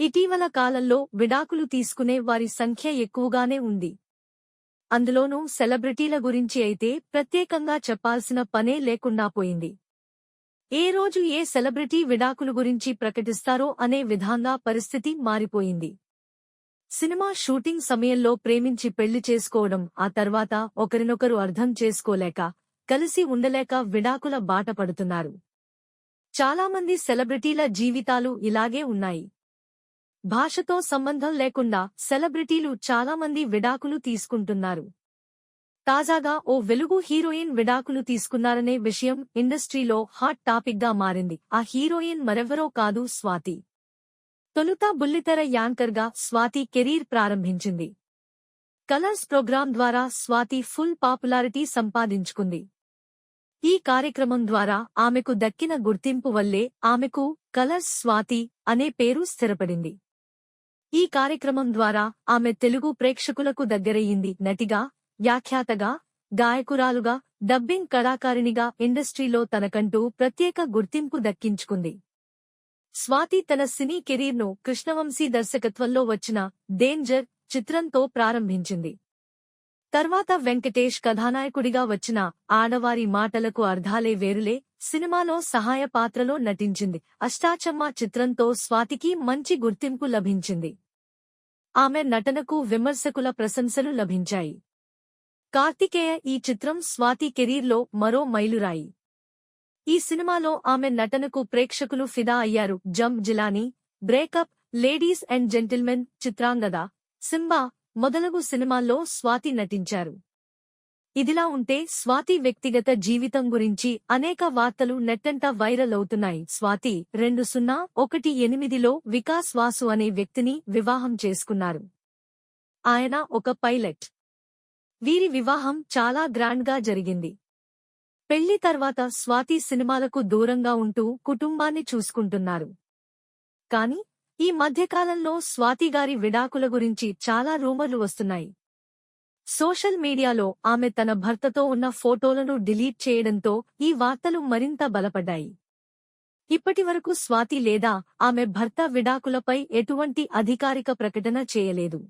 ఇటీవల కాలంలో విడాకులు తీసుకునే వారి సంఖ్య ఎక్కువగానే ఉంది. అందులోనూ సెలబ్రిటీల గురించి అయితే ప్రత్యేకంగా చెప్పాల్సిన పనే లేకుండా పోయింది. ఏ రోజు ఏ సెలబ్రిటీ విడాకులు గురించి ప్రకటిస్తారో అనే విధంగా పరిస్థితి మారిపోయింది. సినిమా షూటింగ్ సమయంలో ప్రేమించి పెళ్ళి చేసుకోవడం ఆ తర్వాత ఒకరినొకరు అర్థం చేసుకోలేక కలిసి ఉండలేక విడాకుల బాట పడుతున్నారు. చాలామంది సెలబ్రిటీల జీవితాలు ఇలాగే ఉన్నాయి. భాషతో సంబంధం లేకుండా సెలబ్రిటీలు చాలామంది విడాకులు తీసుకుంటున్నారు. తాజాగా ఓ వెలుగు హీరోయిన్ విడాకులు తీసుకున్నారనే విషయం ఇండస్ట్రీలో హాట్ టాపిక్గా మారింది. ఆ హీరోయిన్ మరెవరో కాదు స్వాతి. తొలుత బుల్లితెర యాంకర్గా స్వాతి కెరీర్ ప్రారంభించింది. కలర్స్ ప్రోగ్రాం ద్వారా స్వాతి ఫుల్ పాపులారిటీ సంపాదించుకుంది. ఈ కార్యక్రమం ద్వారా ఆమెకు దక్కిన గుర్తింపు వల్లే ఆమెకు కలర్స్ స్వాతి అనే పేరు స్థిరపడింది. ఈ కార్యక్రమం ద్వారా ఆమె తెలుగు ప్రేక్షకులకు దగ్గరయ్యింది. నటిగా వ్యాఖ్యాతగా గాయకురాలుగా డబ్బింగ్ కళాకారిణిగా ఇండస్ట్రీలో తనకంటూ ప్రత్యేక గుర్తింపు దక్కించుకుంది. స్వాతి తన సినీ కెరీర్ను కృష్ణవంశీ దర్శకత్వంలో వచ్చిన డేంజర్ చిత్రంతో ప్రారంభించింది. తర్వాత వెంకటేష్ కథానాయకుడిగా వచ్చిన ఆడవారి మాటలకు అర్ధాలే వేరులే సినిమాలో సహాయ పాత్రలో నటించింది. అష్టాచమ్మ చిత్రంతో స్వాతికి మంచి గుర్తింపు లభించింది. ఆమె నటనకు విమర్శకుల ప్రశంసలు లభించాయి. కార్తికేయ ఈ చిత్రం స్వాతి కెరీర్లో మరో మైలురాయి. ఈ సినిమాలో ఆమె నటనకు ప్రేక్షకులు ఫిదా అయ్యారు. Jump Jilani breakup ladies and gentlemen Chitrangada Simba మొదలగు సినిమాల్లో స్వాతి నటించారు. ఇదిలా ఉంటే స్వాతి వ్యక్తిగత జీవితం గురించి అనేక వార్తలు నెట్టంట వైరల్ అవుతున్నాయి. స్వాతి రెండు సున్నా ఒకటి ఎనిమిదిలో వికాస్ వాసు అనే వ్యక్తిని వివాహం చేసుకున్నారు. ఆయన ఒక పైలట్. వీరి వివాహం చాలా గ్రాండ్గా జరిగింది. పెళ్ళి తర్వాత స్వాతి సినిమాలకు దూరంగా ఉంటూ కుటుంబాన్ని చూసుకుంటున్నారు. కాని ఈ మధ్యకాలంలో స్వాతిగారి విడాకుల గురించి చాలా రూమర్లు వస్తున్నాయి. సోషల్ మీడియాలో ఆమె తన భర్తతో ఉన్న ఫోటోలను డిలీట్ చేయడంతో ఈ వార్తలు మరింత బలపడ్డాయి. ఇప్పటివరకు స్వాతి లేదా ఆమె భర్త విడాకులపై ఎటువంటి అధికారిక ప్రకటన చేయలేదు.